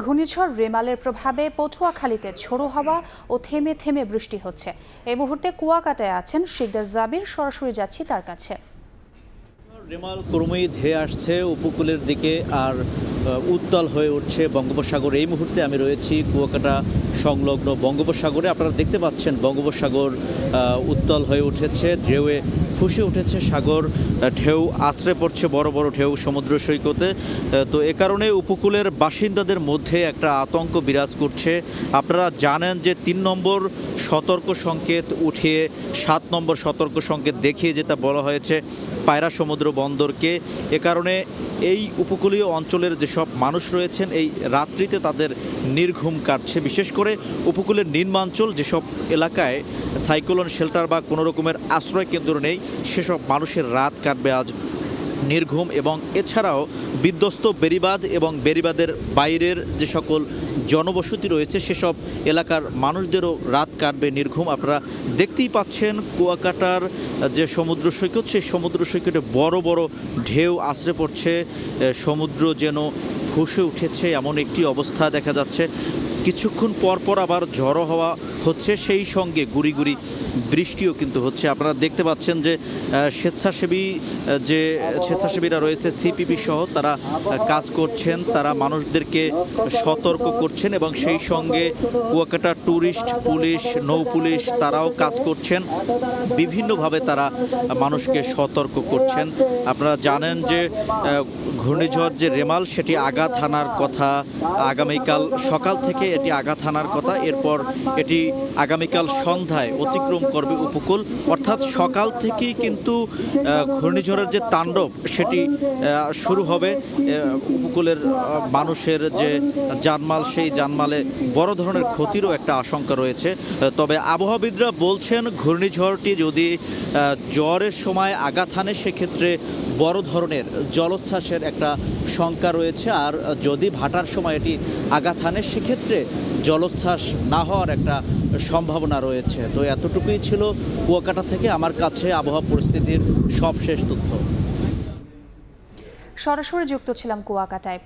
ঘূর্ণিঝড় রেমালের প্রভাবে পটুয়াখালীতে ঝোড়ো হাওয়া ও থেমে থেমে বৃষ্টি হচ্ছে। এই মুহূর্তে কুয়াকাটায় আছেন শিকদার জাবির, সরাসরি যাচ্ছি তার কাছে। রেমাল ক্রমেই ধেয়ে আসছে, উপকূলের দিকে আর উত্তাল হয়ে উঠছে বঙ্গোপসাগর। এই মুহূর্তে আমি রয়েছি কুয়াকাটা সংলগ্ন বঙ্গোপসাগরে। আপনারা দেখতে পাচ্ছেন বঙ্গোপসাগর উত্তাল হয়ে উঠেছে, ঢেউয়ে ফুসে উঠেছে, সাগর ঢেউ আশ্রে পড়ছে বড় বড় ঢেউ সমুদ্র সৈকতে। তো এ কারণে উপকূলের বাসিন্দাদের মধ্যে একটা আতঙ্ক বিরাজ করছে। আপনারা জানেন যে তিন নম্বর সতর্ক সংকেত উঠিয়ে, সাত নম্বর সতর্ক সংকেত দেখিয়ে যেটা বলা হয়েছে পায়রা সমুদ্র বন্দরকে। এ কারণে এই উপকূলীয় অঞ্চলের যেসব মানুষ রয়েছেন, এই রাত্রিতে তাদের নির্ঘুম কাটছে। বিশেষ করে উপকূলের নিম্নাঞ্চল যেসব এলাকায় সাইক্লোন, শেল্টার বা কোনো রকমের আশ্রয় কেন্দ্র নেই সেসব মানুষের রাত কাটবে আজ নির্ঘুম এবং এছাড়াও বিধ্বস্ত বেরিবাদ এবং বেরিবাদের বাইরের যে সকল জনবসতি রয়েছে, সেসব এলাকার মানুষদেরও রাত কাটবে নির্ঘুম। আপনারা দেখতেই পাচ্ছেন কুয়াকাটার যে সমুদ্র সৈকত, সেই সমুদ্র সৈকতে বড় বড় ঢেউ আশ্রে পড়ছে। সমুদ্র যেন ফুসে উঠেছে এমন একটি অবস্থা দেখা যাচ্ছে। কিছুক্ষণ পর পর আবার ঝড়ো হওয়া হচ্ছে সেই সঙ্গে গুড়ি গুড়ি বৃষ্টিও কিন্তু হচ্ছে। আপনারা দেখতে পাচ্ছেন যে স্বেচ্ছাসেবী যে স্বেচ্ছাসেবীরা রয়েছে, সিপিপি সহ তারা কাজ করছেন, তারা মানুষদেরকে সতর্ক করছেন এবং সেই সঙ্গে কুয়াকাটা ট্যুরিস্ট পুলিশ, নৌ পুলিশ তারাও কাজ করছেন। বিভিন্নভাবে তারা মানুষকে সতর্ক করছেন। আপনারা জানেন যে ঘূর্ণিঝড় যে রেমাল, সেটি আঘাত হানার কথা আগামীকাল সকাল থেকে এটি আঘাত হানার কথা। এরপর এটি আগামীকাল সন্ধ্যায় অতিক্রম করবে উপকূল। অর্থাৎ সকাল থেকেই কিন্তু ঘূর্ণিঝড়ের যে তাণ্ডব, সেটি শুরু হবে। উপকূলের মানুষের যে জানমাল সেই জানমালে বড় ধরনের ক্ষতিরও একটা আশঙ্কা রয়েছে। তবে আবহাওয়াবিদরা বলছেন, ঘূর্ণিঝড়টি যদি জ্বরের সময় আঘাত হানে, সেক্ষেত্রে বড় ধরনের জলোচ্ছ্বাসের একটা শঙ্কা রয়েছে। আর যদি ভাটার সময় এটি আঘাত হানে, সেক্ষেত্রে জলোচ্ছ্বাস না হওয়ার একটা সম্ভাবনা রয়েছে। তো এতটুকুই ছিল কুয়াকাটা থেকে আমার কাছে আবহাওয়া পরিস্থিতির সবশেষ তথ্য। সরাসরি যুক্ত ছিলাম কুয়াকাটায়।